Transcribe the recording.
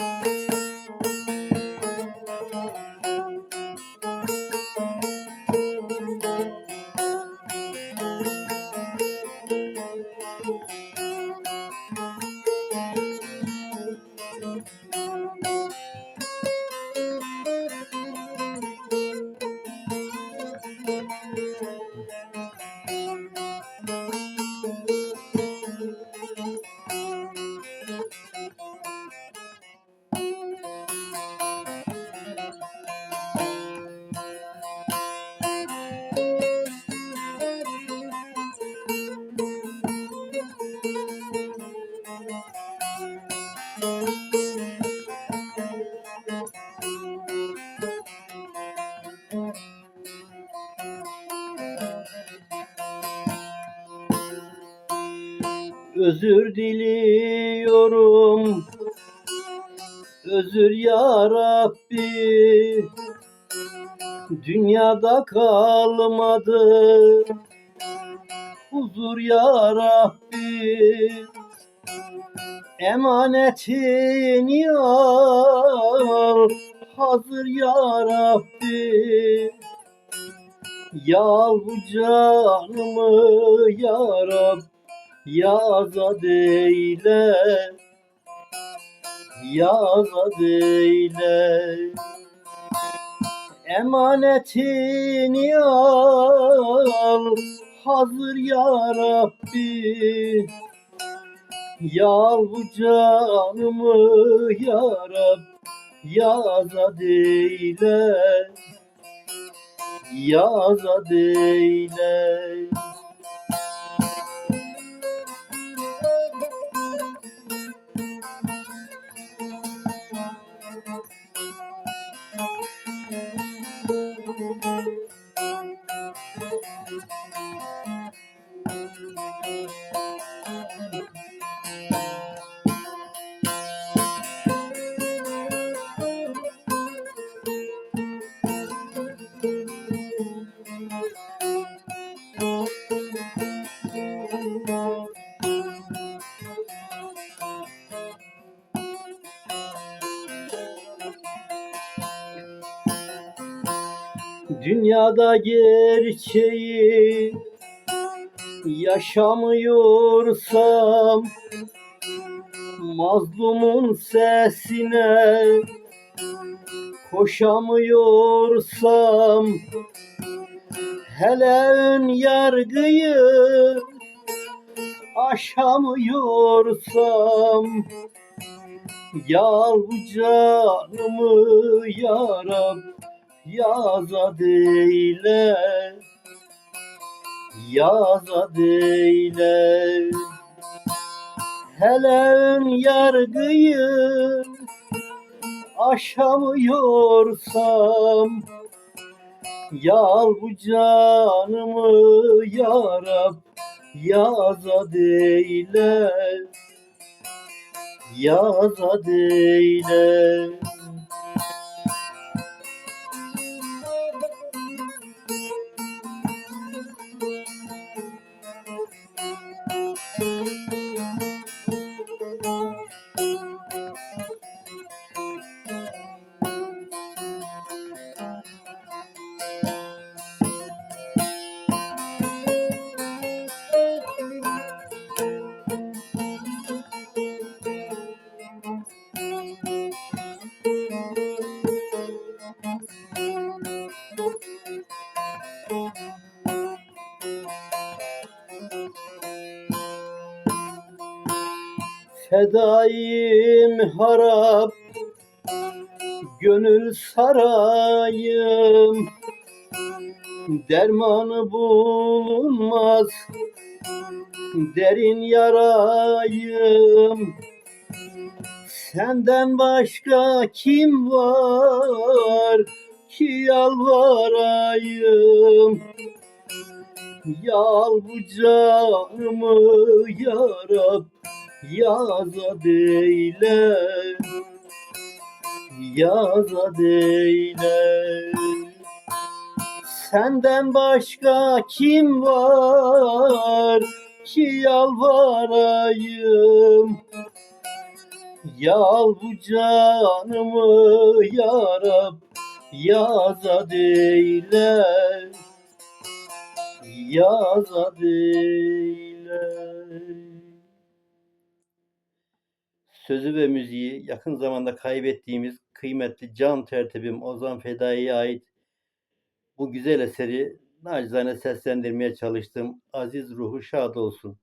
Música Özür diliyorum. Özür ya Rabbi. Dünyada kalmadı. Huzur ya Rabbi. Emanetini al Hazır ya Rabbi. Yal bu canımı ya Rabbi Yazad eyle. Yazad eyle. Emanetini al Hazır ya Rabbi. Yal bu canımı ya Rab eyle. Yazad eyle Dünyada gerçeği yaşamıyorsam Mazlumun sesine koşamıyorsam Hele ön yargıyı aşamıyorsam Yal canımı ya Rab Yazad eyle Yazad eyle Hele ön yargıyı aşamıyorsam Yal bu canımı ya Rab Yazad eyle. Yazad eyle Fedaim harap Gönül sarayım. Dermanı bulunmaz Derin yarayım. Senden başka kim var ki yalvarayım. Yal bu canımı ya Rab Yazad eyle. Yazad eyle. Senden başka kim var ki yalvarayım? Yal bu canımı yarab Yazad eyle Yazad eyle Sözü ve müziği yakın zamanda kaybettiğimiz kıymetli can tertibim Ozan Fedai'ye ait bu güzel eseri nacizane seslendirmeye çalıştım. Aziz ruhu şad olsun.